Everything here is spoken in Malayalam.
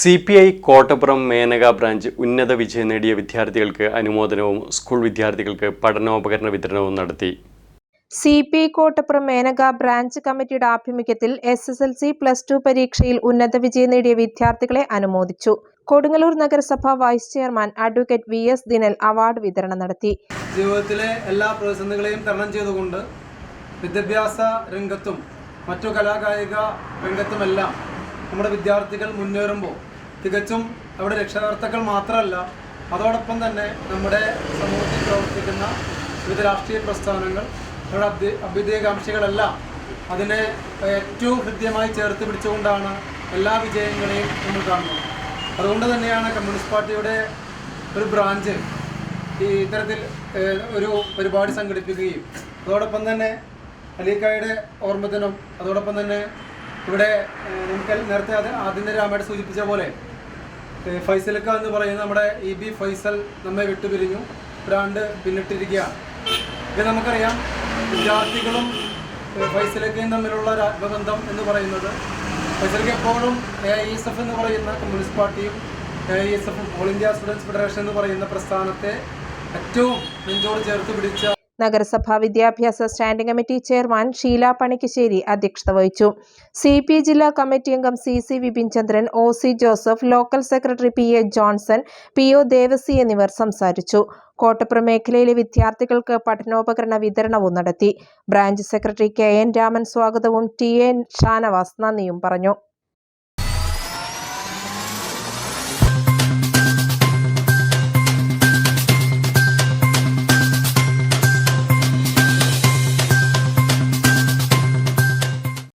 C P I Kottappuram Menaka branch ഉന്നത വിജയം നേടിയ വിദ്യാർത്ഥികൾക്ക് അനുമോദനവും സ്കൂൾ വിദ്യാർത്ഥികൾക്ക് പഠനോപകരണ വിതരണവും നടത്തി. C P I Kottappuram Menaka branch കമ്മിറ്റിയുടെ ആഭിമുഖ്യത്തിൽ S S L C plus two പരീക്ഷയിൽ ഉന്നത വിജയം നേടിയ വിദ്യാർത്ഥികളെ അനുമോദിച്ചു. കൊടുങ്ങല്ലൂർ നഗരസഭ vice chairman advocate V S Dinal award വിതരണം നടത്തി. ജീവിതത്തിലെ എല്ലാ പ്രതിസന്ധികളെയും തരണം ചെയ്തുകൊണ്ട് വിദ്യാഭ്യാസ രംഗത്തും മറ്റു കലാകായിക രംഗത്തുമെല്ലാം നമ്മുടെ വിദ്യാർത്ഥികൾ മുന്നേറുമ്പോൾ തികച്ചും അവിടെ രക്ഷകർത്താക്കൾ മാത്രമല്ല അതോടൊപ്പം തന്നെ നമ്മുടെ സമൂഹത്തിൽ പ്രവർത്തിക്കുന്ന വിവിധ രാഷ്ട്രീയ പ്രസ്ഥാനങ്ങൾ നമ്മുടെ അഭ്യ അഭ്യുദയകാംക്ഷികളെല്ലാം അതിനെ ഏറ്റവും ഹൃദ്യമായി ചേർത്ത് പിടിച്ചുകൊണ്ടാണ് എല്ലാ വിജയങ്ങളെയും നമ്മൾ കാണുന്നത്. അതുകൊണ്ട് തന്നെയാണ് കമ്മ്യൂണിസ്റ്റ് പാർട്ടിയുടെ ഒരു ബ്രാഞ്ച് ഈ ഇത്തരത്തിൽ ഒരു പരിപാടി സംഘടിപ്പിക്കുകയും അതോടൊപ്പം തന്നെ അലീക്കായുടെ ഓർമ്മദിനം അതോടൊപ്പം തന്നെ ഇവിടെ നമുക്ക് നേരത്തെ അത് ആദ്യം രാമയുടെ സൂചിപ്പിച്ച പോലെ ഫൈസലക്ക എന്ന് പറയുന്ന നമ്മുടെ ഇ ബി ഫൈസൽ നമ്മെ വിട്ടുപിരിഞ്ഞു. ബ്രാൻഡ് പിന്നിട്ടിരിക്കുകയാണ്. ഇത് നമുക്കറിയാം വിദ്യാർത്ഥികളും ഫൈസലക്കയും തമ്മിലുള്ള ഒരു ആത്മബന്ധം എന്ന് പറയുന്നത്. ഫൈസലക്ക എപ്പോഴും എ ഐ എസ് എഫ് എന്ന് പറയുന്ന കമ്മ്യൂണിസ്റ്റ് പാർട്ടിയും എ ഐ എസ് എഫും ഓൾ ഇന്ത്യ സ്റ്റുഡൻസ് ഫെഡറേഷൻ എന്ന് പറയുന്ന പ്രസ്ഥാനത്തെ ഏറ്റവും നെഞ്ചോട് ചേർത്ത് പിടിച്ച നഗരസഭാ വിദ്യാഭ്യാസ standing committee chairman Sheela Panikkassery അധ്യക്ഷത വഹിച്ചു. സി പി ജില്ലാ കമ്മിറ്റി അംഗം C C Vipin Chandran O C Joseph local secretary P A Johnson P O Devasi എന്നിവർ സംസാരിച്ചു. കോട്ടപ്പുറം മേഖലയിലെ വിദ്യാർത്ഥികൾക്ക് പഠനോപകരണ വിതരണവും നടത്തി. Branch secretary K N Raman സ്വാഗതവും ടി എൻ ഷാനവാസ് നന്ദിയും പറഞ്ഞു.